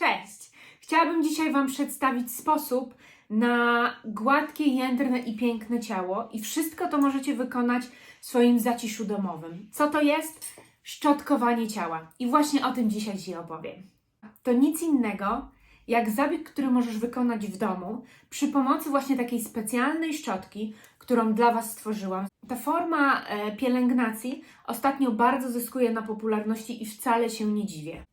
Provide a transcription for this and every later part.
Cześć! Chciałabym dzisiaj Wam przedstawić sposób na gładkie, jędrne i piękne ciało i wszystko to możecie wykonać w swoim zaciszu domowym. Co to jest? Szczotkowanie ciała. I właśnie o tym dzisiaj Ci opowiem. To nic innego jak zabieg, który możesz wykonać w domu przy pomocy właśnie takiej specjalnej szczotki, którą dla Was stworzyłam. Ta forma e, pielęgnacji ostatnio bardzo zyskuje na popularności i wcale się nie dziwię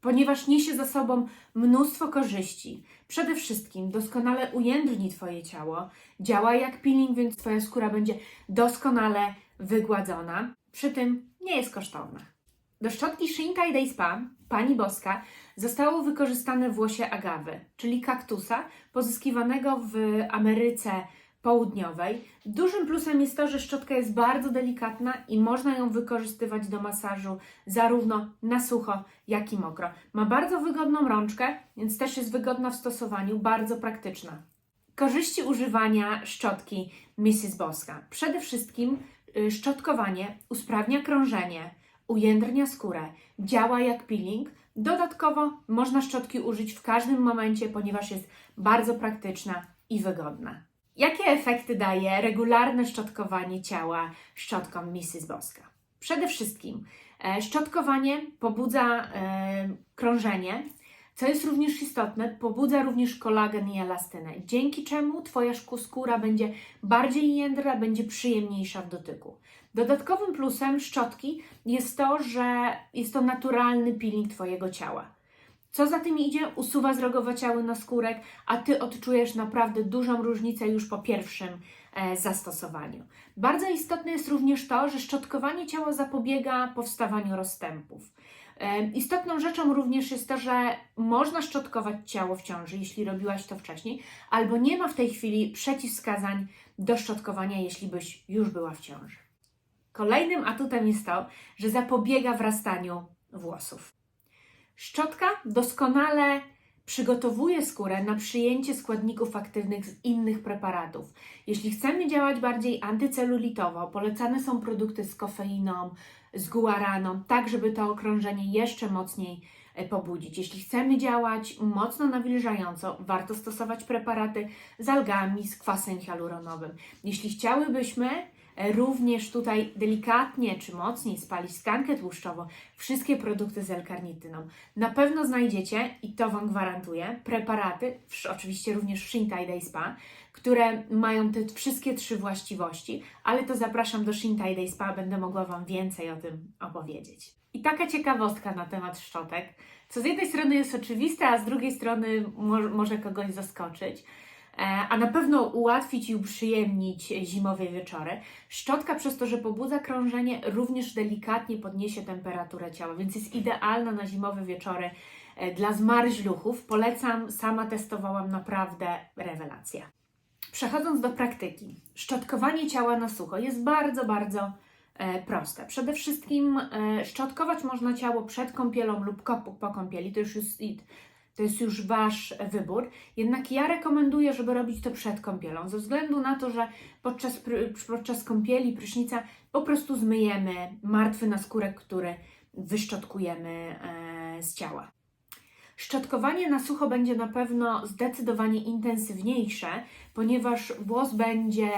ponieważ niesie za sobą mnóstwo korzyści. Przede wszystkim doskonale ujędrni Twoje ciało, działa jak peeling, więc Twoja skóra będzie doskonale wygładzona. Przy tym nie jest kosztowna. Do szczotki Shinkai Day Spa Pani Boska zostało wykorzystane włosie agawy, czyli kaktusa pozyskiwanego w Ameryce Południowej. Dużym plusem jest to, że szczotka jest bardzo delikatna i można ją wykorzystywać do masażu zarówno na sucho, jak i mokro. Ma bardzo wygodną rączkę, więc też jest wygodna w stosowaniu, bardzo praktyczna. Korzyści używania szczotki Mrs. Boska. Przede wszystkim y, szczotkowanie usprawnia krążenie, ujędrnia skórę, działa jak peeling. Dodatkowo można szczotki użyć w każdym momencie, ponieważ jest bardzo praktyczna i wygodna. Jakie efekty daje regularne szczotkowanie ciała szczotką Mrs. Boska? Przede wszystkim e, szczotkowanie pobudza e, krążenie, co jest również istotne, pobudza również kolagen i elastynę, dzięki czemu Twoja skóra będzie bardziej jędra, będzie przyjemniejsza w dotyku. Dodatkowym plusem szczotki jest to, że jest to naturalny peeling Twojego ciała. Co za tym idzie, usuwa zrogowaciały naskórek, a Ty odczujesz naprawdę dużą różnicę już po pierwszym e, zastosowaniu. Bardzo istotne jest również to, że szczotkowanie ciała zapobiega powstawaniu rozstępów. E, Istotną rzeczą również jest to, że można szczotkować ciało w ciąży, jeśli robiłaś to wcześniej, albo nie ma w tej chwili przeciwwskazań do szczotkowania, jeśli byś już była w ciąży. Kolejnym atutem jest to, że zapobiega wrastaniu włosów. Szczotka doskonale przygotowuje skórę na przyjęcie składników aktywnych z innych preparatów. Jeśli chcemy działać bardziej antycelulitowo, polecane są produkty z kofeiną, z guaraną, tak żeby to okrążenie jeszcze mocniej e, pobudzić. Jeśli chcemy działać mocno nawilżająco, warto stosować preparaty z algami, z kwasem hialuronowym. Jeśli chciałybyśmy również tutaj delikatnie czy mocniej spalić skankę tłuszczową, wszystkie produkty z L-karnityną. Na pewno znajdziecie, i to Wam gwarantuję, preparaty, oczywiście również Shintai Day Spa, które mają te wszystkie trzy właściwości, ale to zapraszam do Shintai Day Spa, będę mogła Wam więcej o tym opowiedzieć. I taka ciekawostka na temat szczotek, co z jednej strony jest oczywiste, a z drugiej strony mo- może kogoś zaskoczyć, e, a na pewno ułatwić i uprzyjemnić zimowe wieczory. Szczotka przez to, że pobudza krążenie, również delikatnie podniesie temperaturę ciała, więc jest idealna na zimowe wieczory e, dla zmarzluchów. Polecam, sama testowałam, naprawdę rewelacja. Przechodząc do praktyki, szczotkowanie ciała na sucho jest bardzo, bardzo e, proste. Przede wszystkim e, szczotkować można ciało przed kąpielą lub po kąpieli, to już jest, to jest już Wasz wybór. Jednak ja rekomenduję, żeby robić to przed kąpielą, ze względu na to, że podczas, podczas kąpieli, prysznica po prostu zmyjemy martwy naskórek, który wyszczotkujemy e, z ciała. Szczotkowanie na sucho będzie na pewno zdecydowanie intensywniejsze, ponieważ włos będzie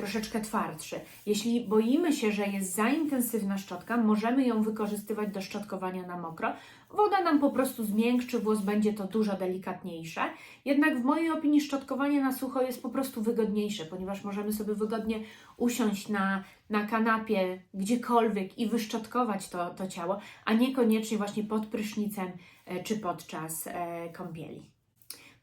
troszeczkę twardszy. Jeśli boimy się, że jest za intensywna szczotka, możemy ją wykorzystywać do szczotkowania na mokro. Woda nam po prostu zmiękczy, włos będzie to dużo delikatniejsze. Jednak w mojej opinii szczotkowanie na sucho jest po prostu wygodniejsze, ponieważ możemy sobie wygodnie usiąść na, na kanapie, gdziekolwiek i wyszczotkować to, to ciało, a niekoniecznie właśnie pod prysznicem e, czy podczas e, kąpieli.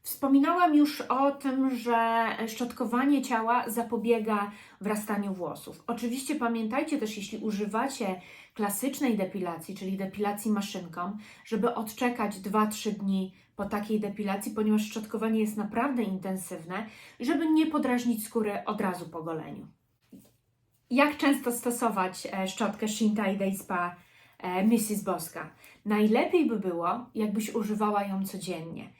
Wspominałam już o tym, że szczotkowanie ciała zapobiega wrastaniu włosów. Oczywiście pamiętajcie też, jeśli używacie klasycznej depilacji, czyli depilacji maszynką, żeby odczekać 2-3 dni po takiej depilacji, ponieważ szczotkowanie jest naprawdę intensywne i żeby nie podrażnić skóry od razu po goleniu. Jak często stosować e, szczotkę Shintai Day Spa e, Mrs. Boska? Najlepiej by było, jakbyś używała ją codziennie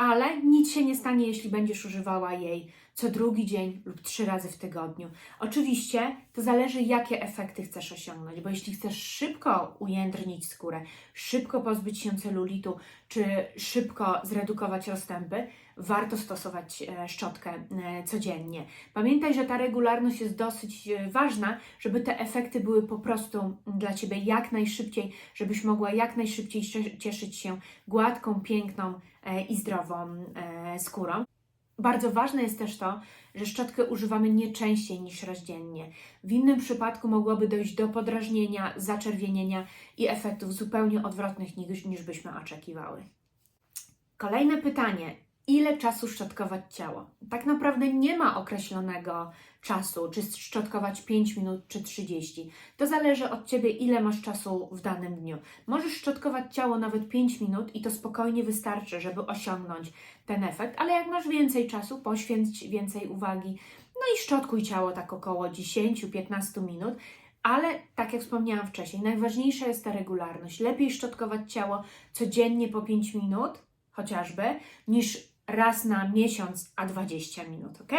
ale nic się nie stanie, jeśli będziesz używała jej co drugi dzień lub trzy razy w tygodniu. Oczywiście to zależy, jakie efekty chcesz osiągnąć, bo jeśli chcesz szybko ujędrnić skórę, szybko pozbyć się celulitu, czy szybko zredukować rozstępy, warto stosować e, szczotkę e, codziennie. Pamiętaj, że ta regularność jest dosyć e, ważna, żeby te efekty były po prostu dla Ciebie jak najszybciej, żebyś mogła jak najszybciej cie- cieszyć się gładką, piękną i zdrową skórą. Bardzo ważne jest też to, że szczotkę używamy nie częściej niż raz dziennie. W innym przypadku mogłoby dojść do podrażnienia, zaczerwienienia i efektów zupełnie odwrotnych niż, niż byśmy oczekiwały. Kolejne pytanie. Ile czasu szczotkować ciało? Tak naprawdę nie ma określonego czasu, czy szczotkować 5 minut, czy 30. To zależy od Ciebie, ile masz czasu w danym dniu. Możesz szczotkować ciało nawet 5 minut i to spokojnie wystarczy, żeby osiągnąć ten efekt, ale jak masz więcej czasu, poświęć więcej uwagi, no i szczotkuj ciało tak około 10-15 minut. Ale tak jak wspomniałam wcześniej, najważniejsza jest ta regularność. Lepiej szczotkować ciało codziennie po 5 minut, chociażby, niż raz na miesiąc, a 20 minut, ok?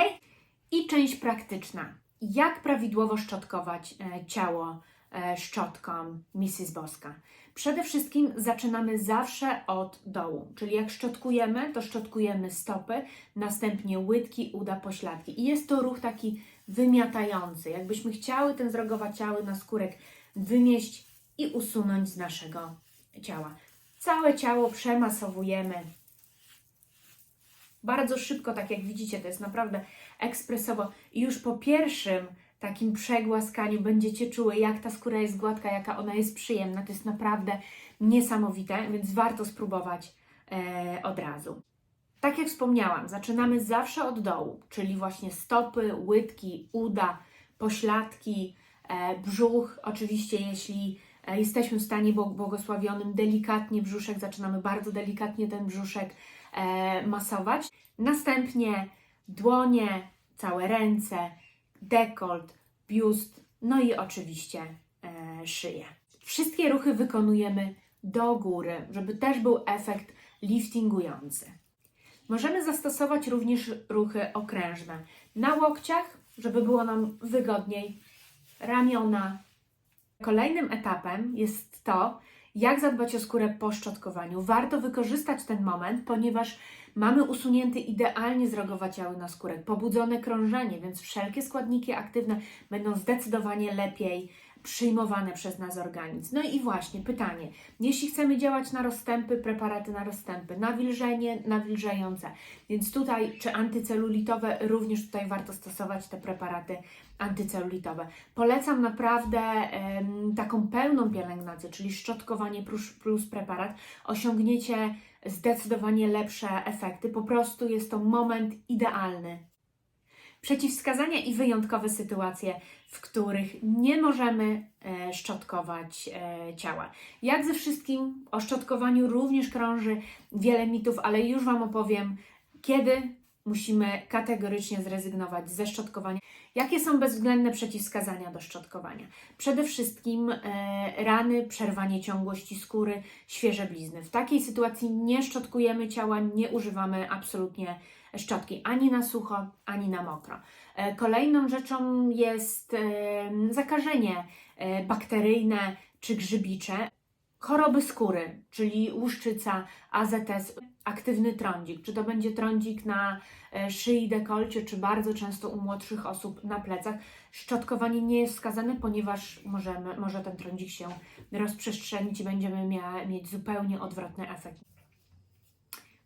I część praktyczna. Jak prawidłowo szczotkować e, ciało e, szczotką Mrs. Boska? Przede wszystkim zaczynamy zawsze od dołu, czyli jak szczotkujemy, to szczotkujemy stopy, następnie łydki, uda, pośladki. I jest to ruch taki wymiatający, jakbyśmy chciały ten zrogowaciały naskórek wymieść i usunąć z naszego ciała. Całe ciało przemasowujemy bardzo szybko, tak jak widzicie, to jest naprawdę ekspresowo. I już po pierwszym takim przegłaskaniu będziecie czuły, jak ta skóra jest gładka, jaka ona jest przyjemna. To jest naprawdę niesamowite, więc warto spróbować e, od razu. Tak jak wspomniałam, zaczynamy zawsze od dołu, czyli właśnie stopy, łydki, uda, pośladki, e, brzuch. Oczywiście, jeśli e, jesteśmy w stanie bł- błogosławionym, delikatnie brzuszek, zaczynamy bardzo delikatnie ten brzuszek masować. Następnie dłonie, całe ręce, dekolt, biust, no i oczywiście e, szyję. Wszystkie ruchy wykonujemy do góry, żeby też był efekt liftingujący. Możemy zastosować również ruchy okrężne na łokciach, żeby było nam wygodniej, ramiona. Kolejnym etapem jest to, jak zadbać o skórę po szczotkowaniu. Warto wykorzystać ten moment, ponieważ mamy usunięty idealnie zrogowaciały na skórek, pobudzone krążenie, więc wszelkie składniki aktywne będą zdecydowanie lepiej przyjmowane przez nas organizm. No i właśnie pytanie, jeśli chcemy działać na rozstępy, preparaty na rozstępy, nawilżenie, nawilżające, więc tutaj, czy antycelulitowe, również tutaj warto stosować te preparaty antycelulitowe. Polecam naprawdę em, taką pełną pielęgnację, czyli szczotkowanie plus, plus preparat. Osiągniecie zdecydowanie lepsze efekty. Po prostu jest to moment idealny. Przeciwwskazania i wyjątkowe sytuacje, w których nie możemy e, szczotkować e, ciała. Jak ze wszystkim, o szczotkowaniu również krąży wiele mitów, ale już Wam opowiem, kiedy musimy kategorycznie zrezygnować ze szczotkowania. Jakie są bezwzględne przeciwwskazania do szczotkowania? Przede wszystkim e, rany, przerwanie ciągłości skóry, świeże blizny. W takiej sytuacji nie szczotkujemy ciała, nie używamy absolutnie szczotki ani na sucho, ani na mokro. E, kolejną rzeczą jest e, zakażenie e, bakteryjne czy grzybicze. Choroby skóry, czyli łuszczyca, AZS, aktywny trądzik. Czy to będzie trądzik na e, szyi, dekolcie, czy bardzo często u młodszych osób na plecach. Szczotkowanie nie jest wskazane, ponieważ możemy, może ten trądzik się rozprzestrzenić i będziemy mia, mieć zupełnie odwrotny efekt.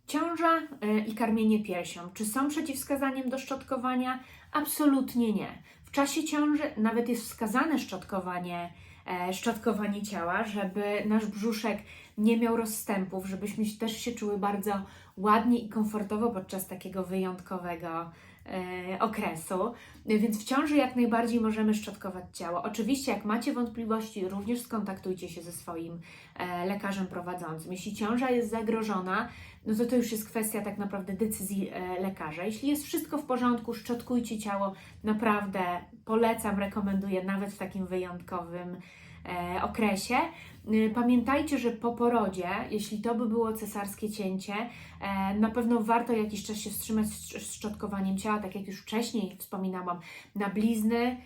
Ciąża e, i karmienie piersią. Czy są przeciwwskazaniem do szczotkowania? Absolutnie nie. W czasie ciąży nawet jest wskazane szczotkowanie, e, szczotkowanie ciała, żeby nasz brzuszek nie miał rozstępów, żebyśmy też się czuły bardzo ładnie i komfortowo podczas takiego wyjątkowego e, okresu. Więc w ciąży jak najbardziej możemy szczotkować ciało. Oczywiście, jak macie wątpliwości, również skontaktujcie się ze swoim e, lekarzem prowadzącym. Jeśli ciąża jest zagrożona, no to to już jest kwestia tak naprawdę decyzji e, lekarza. Jeśli jest wszystko w porządku, szczotkujcie ciało. Naprawdę polecam, rekomenduję nawet w takim wyjątkowym okresie. Y, Pamiętajcie, że po porodzie, jeśli to by było cesarskie cięcie, e, na pewno warto jakiś czas się wstrzymać z szczotkowaniem ciała, tak jak już wcześniej wspominałam, na blizny, e,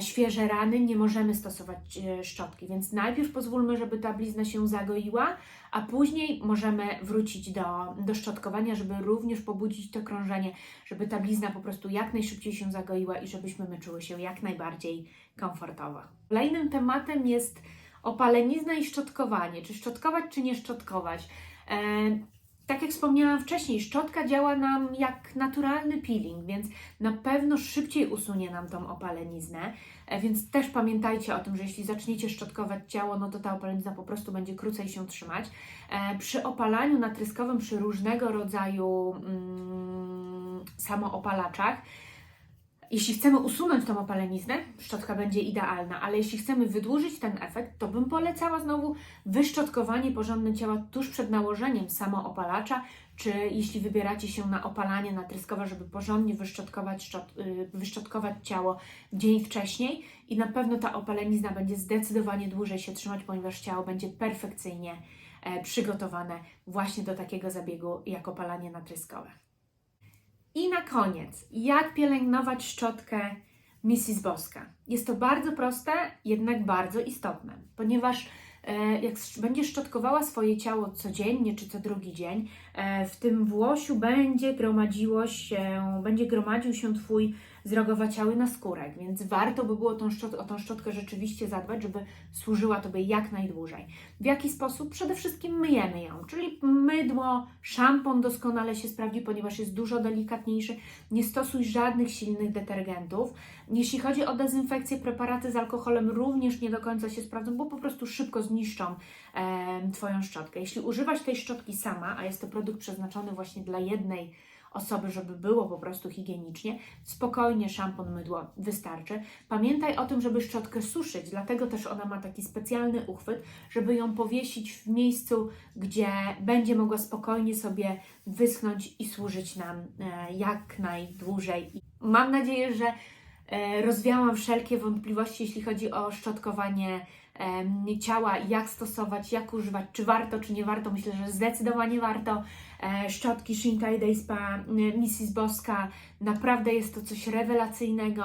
świeże rany nie możemy stosować e, szczotki, więc najpierw pozwólmy, żeby ta blizna się zagoiła, a później możemy wrócić do, do szczotkowania, żeby również pobudzić to krążenie, żeby ta blizna po prostu jak najszybciej się zagoiła i żebyśmy my czuły się jak najbardziej komfortowo. Kolejnym tematem jest opalenizna i szczotkowanie. Czy szczotkować, czy nie szczotkować? E, tak jak wspomniałam wcześniej, szczotka działa nam jak naturalny peeling, więc na pewno szybciej usunie nam tą opaleniznę. E, Więc też pamiętajcie o tym, że jeśli zaczniecie szczotkować ciało, no to ta opalenizna po prostu będzie krócej się trzymać. E, Przy opalaniu natryskowym, przy różnego rodzaju mm, samoopalaczach, jeśli chcemy usunąć tą opaleniznę, szczotka będzie idealna, ale jeśli chcemy wydłużyć ten efekt, to bym polecała znowu wyszczotkowanie porządne ciała tuż przed nałożeniem samoopalacza, czy jeśli wybieracie się na opalanie natryskowe, żeby porządnie wyszczotkować, szczot, y, wyszczotkować ciało dzień wcześniej i na pewno ta opalenizna będzie zdecydowanie dłużej się trzymać, ponieważ ciało będzie perfekcyjnie e, przygotowane właśnie do takiego zabiegu jak opalanie natryskowe. I na koniec, jak pielęgnować szczotkę Mrs. Boska? Jest to bardzo proste, jednak bardzo istotne, ponieważ e, jak sz- będziesz szczotkowała swoje ciało codziennie czy co drugi dzień, e, w tym włosiu będzie gromadziło się, będzie gromadził się Twój zrogowaciały naskórek, więc warto by było tą o tą szczotkę rzeczywiście zadbać, żeby służyła Tobie jak najdłużej. W jaki sposób? Przede wszystkim myjemy ją, czyli mydło, szampon doskonale się sprawdzi, ponieważ jest dużo delikatniejszy. Nie stosuj żadnych silnych detergentów. Jeśli chodzi o dezynfekcję, preparaty z alkoholem również nie do końca się sprawdzą, bo po prostu szybko zniszczą em, Twoją szczotkę. Jeśli używasz tej szczotki sama, a jest to produkt przeznaczony właśnie dla jednej osoby, żeby było po prostu higienicznie, spokojnie szampon, mydło wystarczy. Pamiętaj o tym, żeby szczotkę suszyć, dlatego też ona ma taki specjalny uchwyt, żeby ją powiesić w miejscu, gdzie będzie mogła spokojnie sobie wyschnąć i służyć nam e, jak najdłużej. Mam nadzieję, że rozwiałam wszelkie wątpliwości, jeśli chodzi o szczotkowanie em, ciała, jak stosować, jak używać, czy warto, czy nie warto. Myślę, że zdecydowanie warto. E, Szczotki Shinkai Day Spa Mrs. Boska, naprawdę jest to coś rewelacyjnego,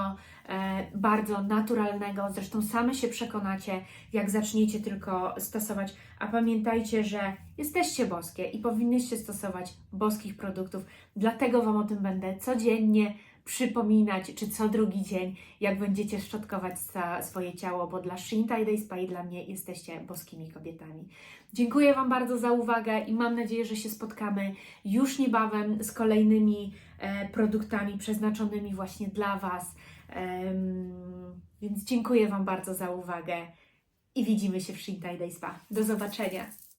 e, bardzo naturalnego. Zresztą same się przekonacie, jak zaczniecie tylko stosować. A pamiętajcie, że jesteście boskie i powinnyście stosować boskich produktów. Dlatego Wam o tym będę codziennie przypominać, czy co drugi dzień, jak będziecie szczotkować swoje ciało, bo dla Shintai Day Spa i dla mnie jesteście boskimi kobietami. Dziękuję Wam bardzo za uwagę i mam nadzieję, że się spotkamy już niebawem z kolejnymi e, produktami przeznaczonymi właśnie dla Was. Więc dziękuję Wam bardzo za uwagę i widzimy się w Shintai Day Spa. Do zobaczenia!